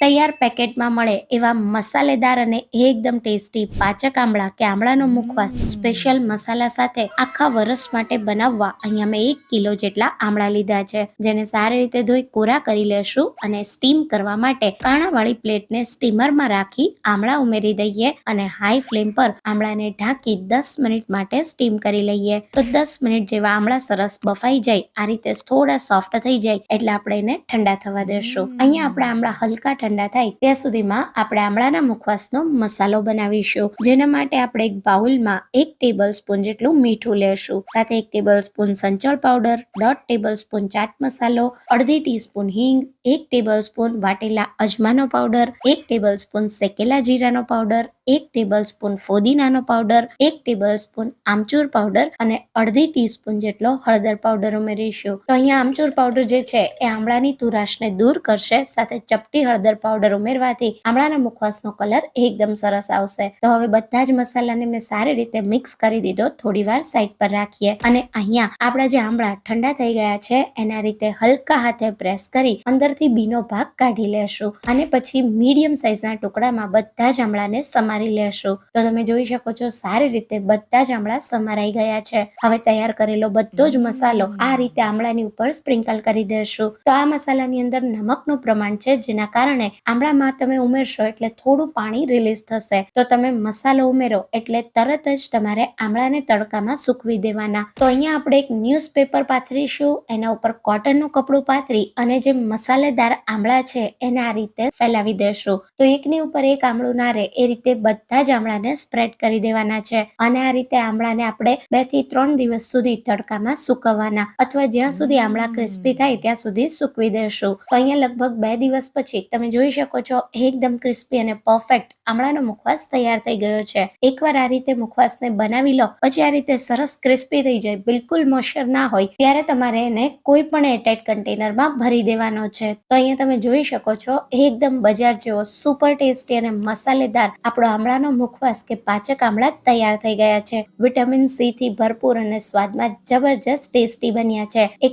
તૈયાર પેકેટમાં મળે એવા મસાલેદાર અને એકદમ ટેસ્ટી પાચક આમળા કે આમળાનો મુખવાસ સ્પેશિયલ મસાલા સાથે આખા વરસ માટે બનાવવા અહીંયા મેં એક કિલો જેટલા આમળા લીધા છે. જેને સારી રીતે ધોઈ કોરા કરી લેશું અને સ્ટીમ કરવા માટે કાણાવાળી પ્લેટને સ્ટીમરમાં રાખી આમળા ઉમેરી દઈએ અને હાઈ ફ્લેમ પર આમળાને ઢાંકી દસ મિનિટ માટે સ્ટીમ કરી લઈએ. તો દસ મિનિટ જેવા આમળા સરસ બફાઈ જાય આ રીતે થોડા સોફ્ટ થઈ જાય એટલે આપણે એને ઠંડા થવા દેશું. અહીંયા આપણે આમળા હલકા ઠંડા થાય ત્યાં સુધીમાં આપણે આમળાના મુખવાસનો મસાલો બનાવીશું. જેના માટે આપણે એક બાઉલમાં એક ટેબલ સ્પૂન જેટલું મીઠું લેશું. સાથે એક ટેબલ સ્પૂન સંચળ પાવડર, દોઢ ટેબલ સ્પૂન ચાટ મસાલો, અડધી ટીસ્પૂન હિંગ, એક ટેબલ સ્પૂન વાટેલા અજમાનો પાવડર, એક ટેબલ સ્પૂન શેકેલા જીરાનો પાવડર એક ટેબલ સ્પૂન ફોદીનાનો પાવડર એક ટેબલ સ્પૂન આમચૂર પાવડર અને અડધી ટીસ્પૂન જેટલો હળદર પાવડર ઉમેરીશું. તો અહીંયા આમચૂર પાવડર જે છે એ આમળાની તુરાશને દૂર કરશે, સાથે ચપટી હળદર પાવડર ઉમેરવાથી આમળાના મુખવાસનો કલર એકદમ સરસ આવશે. તો હવે બધા જ મસાલાને મેં સારી રીતે મિક્સ કરી દીધો થોડી વાર સાઈડ પર રાખીએ. અને અહીંયા આપણા જે આમળા ઠંડા થઈ ગયા છે, એના રીતે હલકા હાથે પ્રેસ કરી અંદરથી બીનો ભાગ કાઢી લેશું. અને પછી મીડિયમ સાઈઝના ટુકડામાં બધા જ આમળાને સમારી લેશું. તો તમે જોઈ શકો છો, સારી રીતે બધા જ આમળા સમારાઈ ગયા છે. હવે તૈયાર કરેલો બધો જ મસાલો આ રીતે આમળાની ઉપર સ્પ્રિંકલ કરી દેશું. તો આ મસાલાની અંદર નમકનું પ્રમાણ છે, જેના કારણે આમળામાં તમે ઉમેરશો એટલે થોડું પાણી રિલીઝ થશે. તો તમે મસાલો ઉમેરો એટલે તરત જ તમારે આમળાને તડકામાં સૂકવી દેવાના. તો અહીંયા આપણે એક ન્યૂઝપેપર પાથરીશું. એના ઉપર કોટનનું કપડું પાથરી અને જે મસાલેદાર આમળા છે એને આ રીતે ફેલાવી દેશું. તો એકની ઉપર એક આમળું ના રહે એ રીતે બધા જ આમળાને સ્પ્રેડ કરી દેવાના છે. અને આ રીતે આમળાને આપણે બેથી ત્રણ દિવસ સુધી તડકામાં સુકવવાના અથવા જ્યાં સુધી આમળા ક્રિસ્પી થાય ત્યાં સુધી સૂકવી દેશું. તો અહીંયા લગભગ બે દિવસ પછી તમે જોઈ શકો છો એકદમ ક્રિસ્પી અને પરફેક્ટ આમળાનો મુખવાસ તૈયાર થઈ ગયો છે. એકવાર આ રીતે મુખવાસને બનાવી લો, પછી આ રીતે સરસ ક્રિસ્પી થઈ જાય, બિલકુલ મોશર ના હોય, ત્યારે તમારે એને કોઈ પણ એરટાઇટ કન્ટેનરમાં ભરી દેવાનો છે. તો અહીંયા તમે જોઈ શકો છો એકદમ બજાર જેવો સુપર ટેસ્ટી અને મસાલેદાર આપણો આમળાનો મુખવાસ કે પાચક આમળા તૈયાર થઈ ગયા છે. વિટામિન સી થી ભરપૂર અને સ્વાદમાં જબરજસ્ત ટેસ્ટી બન્યા છે. એક